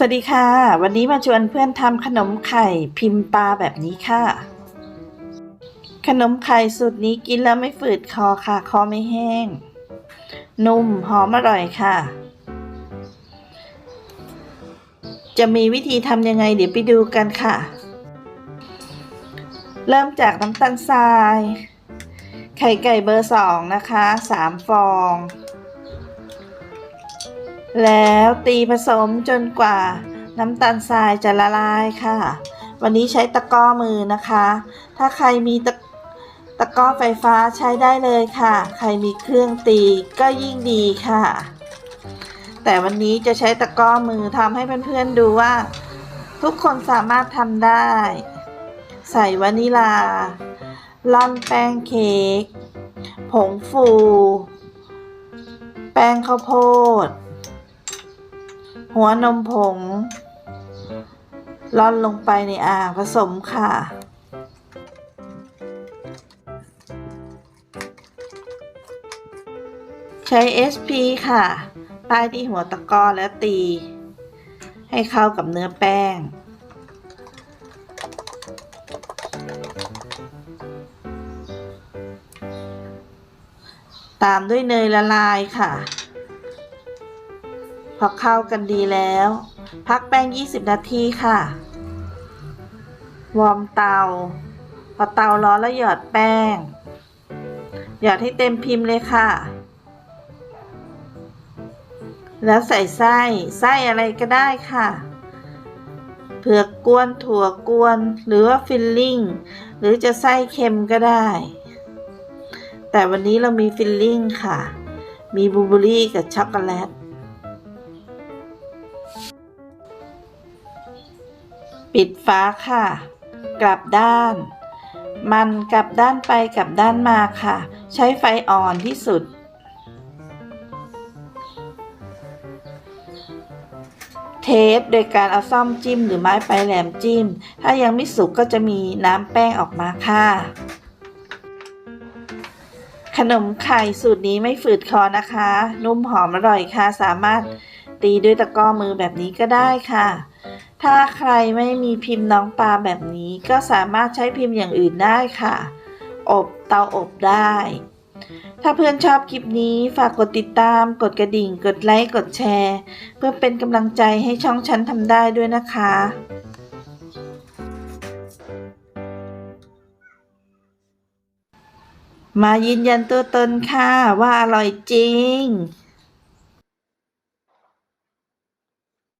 สวัสดีค่ะ วันนี้มาชวนเพื่อนทำขนมไข่พิมพ์ปลาแบบนี้ค่ะ ขนมไข่สูตรนี้กินแล้วไม่ฝืดคอค่ะ คอไม่แห้ง นุ่มหอมอร่อยค่ะ จะมีวิธีทำยังไงเดี๋ยวไปดูกันค่ะ เริ่มจากน้ำตาลทราย ไข่ไก่เบอร์สองนะคะสามฟอง แล้วตีผสมจนกว่าน้ำตาลทรายจะละลายค่ะ วันนี้ใช้ตะกร้อมือนะคะ ถ้าใครมีตะตะกร้อไฟฟ้าใช้ได้เลยค่ะ ใครมีเครื่องตีก็ยิ่งดีค่ะ แต่วันนี้จะใช้ตะกร้อมือทำให้เพื่อนๆดูว่า ทุกคนสามารถทำได้ ใส่วานิลาล่อนแป้งเค้กผงฟู แป้งข้าวโพด หัวนมผงร่อนลงไปในอ่างผสมค่ะ ใช้ SP ค่ะ ป้ายที่หัวตะกร้อแล้วตี ให้เข้ากับเนื้อแป้ง ตามด้วยเนยละลายค่ะ พอเข้ากันดีแล้ว พักแป้ง 20 นาทีค่ะ วอร์มเตา พอเตาร้อนแล้วหยอดแป้ง หยอดให้เต็มพิมพ์เลยค่ะ แล้วใส่ไส้ไส้อะไรก็ได้ค่ะเผือกกวนถั่วกวน หรือว่าฟิลลิ่ง หรือจะไส้เค็มก็ได้ แต่วันนี้เรามีฟิลลิ่งค่ะ มีบูเบอรี่กับช็อกโกแลต ปิดฟ้าค่ะ กลับด้าน มันกลับด้านไปกลับด้านมาค่ะ ใช้ไฟอ่อนที่สุด เทปโดยการเอาซ่อมจิ้มหรือไม้ปลายแหลมจิ้ม ถ้ายังไม่สุกก็จะมีน้ำแป้งออกมาค่ะ ขนมไข่สูตรนี้ไม่ฝืดคอนะคะ นุ่มหอมอร่อยค่ะ สามารถตีด้วยตะกร้อมือแบบนี้ก็ได้ค่ะ ถ้าใครไม่มีพิมพ์น้องปลาแบบนี้ก็สามารถใช้พิมพ์อย่างอื่นได้ค่ะ อบเตาอบได้ ถ้าเพื่อนชอบคลิปนี้ฝากกดติดตาม กดกระดิ่ง กดไลค์ กดแชร์ เพื่อเป็นกำลังใจให้ช่องฉันทำได้ด้วยนะคะมายืนยันตัวตนค่ะว่าอร่อยจริง